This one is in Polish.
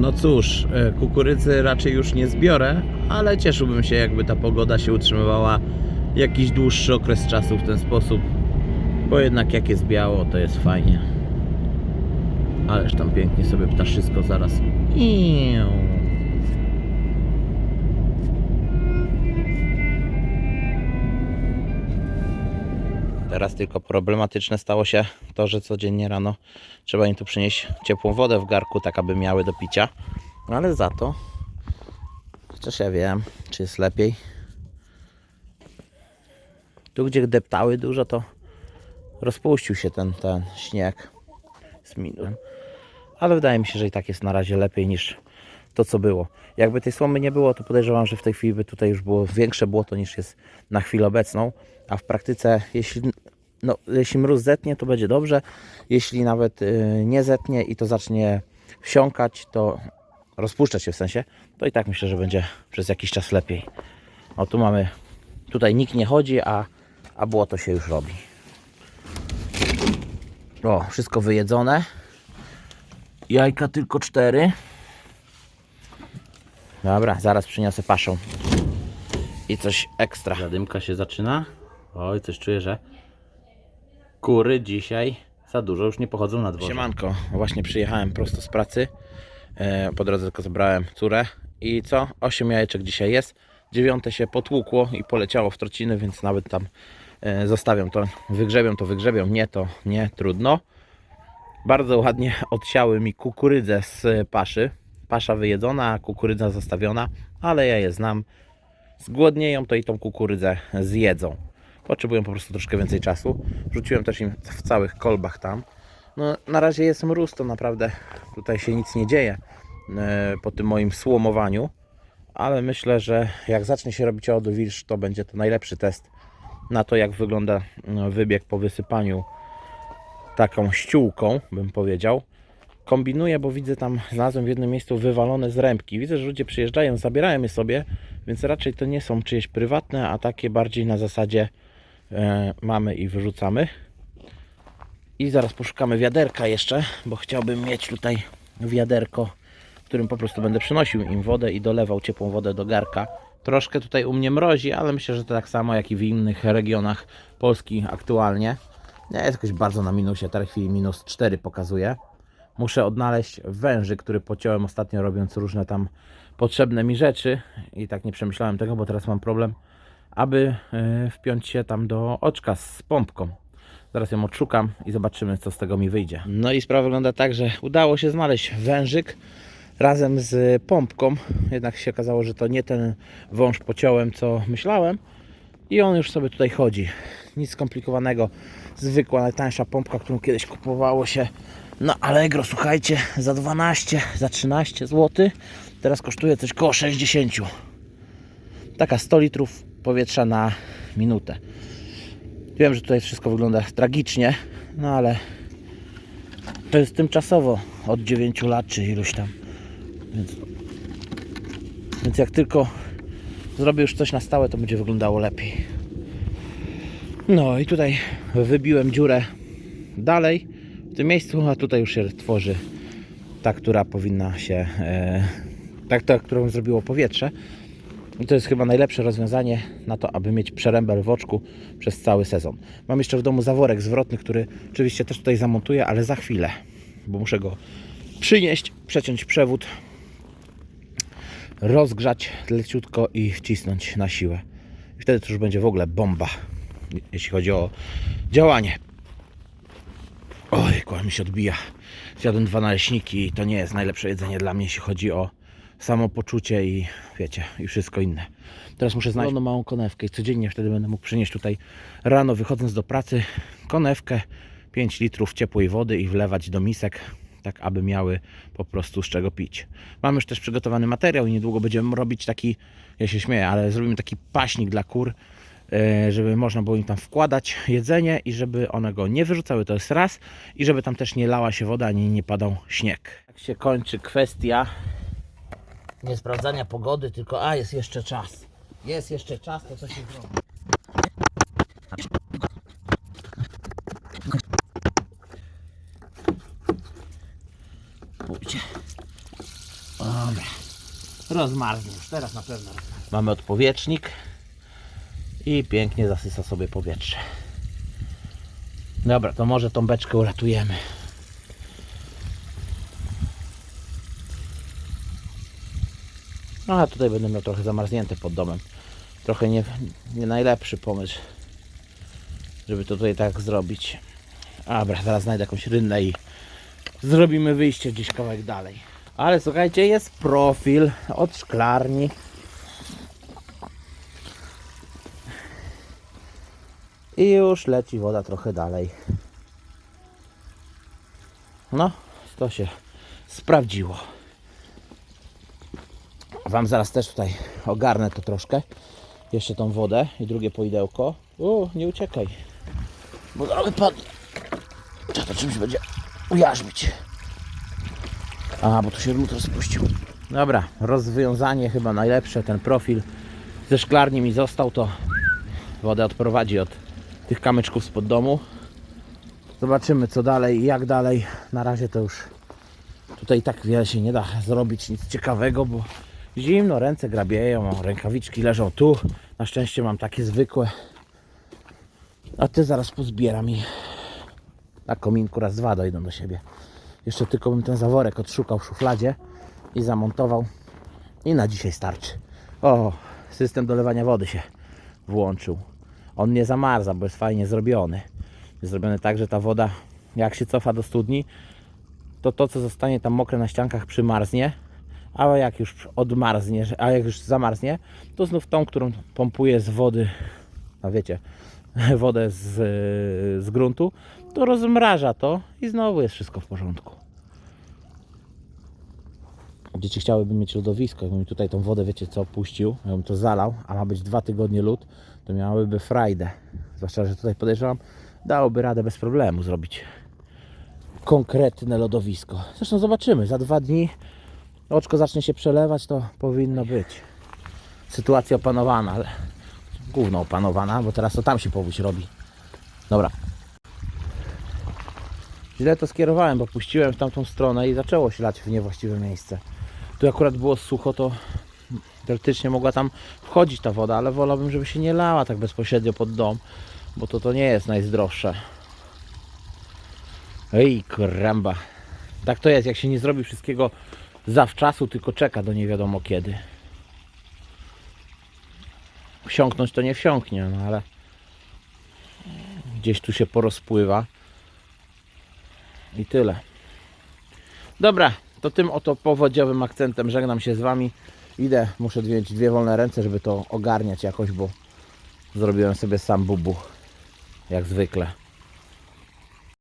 No cóż, e, kukurydzy raczej już nie zbiorę, ale cieszyłbym się, jakby ta pogoda się utrzymywała jakiś dłuższy okres czasu w ten sposób, bo jednak jak jest biało, to jest fajnie. Ależ tam pięknie sobie ptaszysko zaraz. Iu. Teraz tylko problematyczne stało się to, że codziennie rano trzeba im tu przynieść ciepłą wodę w garku, tak aby miały do picia. Ale za to, chociaż ja wiem, czy jest lepiej. Tu, gdzie deptały dużo, to rozpuścił się ten, ten śnieg z minusem. Ale wydaje mi się, że i tak jest na razie lepiej niż to, co było. Jakby tej słomy nie było, to podejrzewam, że w tej chwili by tutaj już było większe błoto niż jest na chwilę obecną. A w praktyce, jeśli, no, jeśli mróz zetnie, to będzie dobrze. Jeśli nawet y, nie zetnie i to zacznie wsiąkać, to rozpuszczać się w sensie, to i tak myślę, że będzie przez jakiś czas lepiej. O, tu mamy, tutaj nikt nie chodzi, a, a błoto się już robi. O, wszystko wyjedzone. Jajka tylko cztery. Dobra, zaraz przyniosę paszą. I coś ekstra. Zadymka się zaczyna. Oj, coś czuję, że kury dzisiaj za dużo już nie pochodzą na dworze. Siemanko, właśnie przyjechałem prosto z pracy. E, Po drodze tylko zabrałem córę. I co? 8 jajeczek dzisiaj jest. Dziewiąte się potłukło i poleciało w trociny, więc nawet tam e, zostawiam to. Wygrzebią to wygrzebią, nie to nie, trudno. Bardzo ładnie odsiały mi kukurydzę z paszy. Pasza wyjedzona, kukurydza zostawiona, ale ja je znam. Zgłodnieją to i tą kukurydzę zjedzą. Potrzebują po prostu troszkę więcej czasu. Wrzuciłem też im w całych kolbach tam. No, na razie jest mróz, to naprawdę tutaj się nic nie dzieje e, po tym moim słomowaniu. Ale myślę, że jak zacznie się robić odwilż, to będzie to najlepszy test na to, jak wygląda no, wybieg po wysypaniu taką ściółką, bym powiedział. Kombinuję, bo widzę tam, znalazłem w jednym miejscu wywalone zrębki. Widzę, że ludzie przyjeżdżają, zabierają je sobie, więc raczej to nie są czyjeś prywatne, a takie bardziej na zasadzie e, mamy i wyrzucamy. I zaraz poszukamy wiaderka jeszcze, bo chciałbym mieć tutaj wiaderko, w którym po prostu będę przynosił im wodę i dolewał ciepłą wodę do garka. Troszkę tutaj u mnie mrozi, ale myślę, że to tak samo jak i w innych regionach Polski aktualnie. Nie jest jakoś bardzo na minusie, teraz chwili minus 4 pokazuje. Muszę odnaleźć węży, który pociąłem ostatnio robiąc różne tam potrzebne mi rzeczy i tak nie przemyślałem tego, bo teraz mam problem, aby e, wpiąć się tam do oczka z pompką. Zaraz ją odszukam i zobaczymy, co z tego mi wyjdzie. No i sprawa wygląda tak, że udało się znaleźć wężyk razem z pompką. Jednak się okazało, że to nie ten wąż pociąłem, co myślałem. I on już sobie tutaj chodzi. Nic skomplikowanego. Zwykła, najtańsza pompka, którą kiedyś kupowało się na Allegro, słuchajcie, za 12, za 13 zł. Teraz kosztuje coś koło 60. Taka 100 litrów powietrza na minutę. Wiem, że tutaj wszystko wygląda tragicznie, no ale to jest tymczasowo od 9 lat czy iluś tam. Więc, więc jak tylko zrobię już coś na stałe, to będzie wyglądało lepiej. No i tutaj wybiłem dziurę dalej w tym miejscu, a tutaj już się tworzy ta, która powinna się, e, tak, ta, którą zrobiło powietrze. I to jest chyba najlepsze rozwiązanie na to, aby mieć przerębel w oczku przez cały sezon. Mam jeszcze w domu zaworek zwrotny, który oczywiście też tutaj zamontuję, ale za chwilę, bo muszę go przynieść, przeciąć przewód, rozgrzać leciutko i wcisnąć na siłę. I wtedy to już będzie w ogóle bomba, jeśli chodzi o działanie. Oj, mi się odbija. Zjadłem dwa naleśniki i to nie jest najlepsze jedzenie dla mnie, jeśli chodzi o samopoczucie i wiecie, i wszystko inne. Teraz muszę znaleźć no, małą konewkę i codziennie wtedy będę mógł przynieść tutaj rano wychodząc do pracy konewkę, 5 litrów ciepłej wody i wlewać do misek, tak aby miały po prostu z czego pić. Mam już też przygotowany materiał i niedługo będziemy robić taki, ja się śmieję, ale zrobimy taki paśnik dla kur, e, żeby można było im tam wkładać jedzenie i żeby one go nie wyrzucały, to jest raz, i żeby tam też nie lała się woda, ani nie padał śnieg. Tak się kończy kwestia nie sprawdzania pogody, tylko a jest jeszcze czas. Jest jeszcze czas, to co się zrobi. Pójdzie. Dobra. Rozmarznie już, teraz na pewno. Mamy odpowietrznik i pięknie zasysa sobie powietrze. Dobra, to może tą beczkę uratujemy. A tutaj będę miał trochę zamarznięte pod domem. Trochę nie, nie najlepszy pomysł, żeby to tutaj tak zrobić. Dobra, zaraz znajdę jakąś rynnę i zrobimy wyjście gdzieś kawałek dalej. Ale słuchajcie, jest profil od szklarni. I już leci woda trochę dalej. No, to się sprawdziło. Wam zaraz też tutaj ogarnę to troszkę. Jeszcze tą wodę i drugie poidełko. O, nie uciekaj. Bo zaraz wypadnie. Trzeba to czymś będzie ujarzmić. A, bo tu się lód rozpuścił. Dobra, rozwiązanie chyba najlepsze. Ten profil ze szklarni mi został, to wodę odprowadzi od tych kamyczków spod domu. Zobaczymy co dalej jak dalej. Na razie to już tutaj tak wiele się nie da zrobić, nic ciekawego, bo zimno, ręce grabieją, rękawiczki leżą tu. Na szczęście mam takie zwykłe. A te zaraz pozbieram i na kominku raz dwa dojdą do siebie. Jeszcze tylko bym ten zaworek odszukał w szufladzie i zamontował. I na dzisiaj starczy. O, system dolewania wody się włączył. On nie zamarza, bo jest fajnie zrobiony. Jest zrobiony tak, że ta woda, jak się cofa do studni, to to, co zostanie tam mokre na ściankach, przymarznie. A jak już odmarznie, a jak już zamarznie, to znów tą, którą pompuję z wody, a wiecie, wodę z, z gruntu, to rozmraża to i znowu jest wszystko w porządku. Dzieci chciałyby mieć lodowisko, jakbym tutaj tą wodę, wiecie co, puścił, jakbym to zalał, a ma być dwa tygodnie lód, to miałyby frajdę. Zwłaszcza, że tutaj podejrzewam, dałoby radę bez problemu zrobić konkretne lodowisko. Zresztą zobaczymy, za dwa dni oczko zacznie się przelewać, to powinno być. Sytuacja opanowana, ale gówno opanowana, bo teraz to tam się powódź robi. Dobra. Źle to skierowałem, bo puściłem w tamtą stronę i zaczęło się lać w niewłaściwe miejsce. Tu akurat było sucho, to teoretycznie mogła tam wchodzić ta woda, ale wolałbym, żeby się nie lała tak bezpośrednio pod dom, bo to to nie jest najzdrowsze. Ej, kręba. Tak to jest, jak się nie zrobi wszystkiego zawczasu, tylko czeka do nie wiadomo kiedy. Wsiąknąć to nie wsiąknie, no ale gdzieś tu się porozpływa. I tyle. Dobra, to tym oto powodziowym akcentem żegnam się z Wami. Idę, muszę mieć dwie wolne ręce, żeby to ogarniać jakoś, bo zrobiłem sobie sam bubu. Jak zwykle.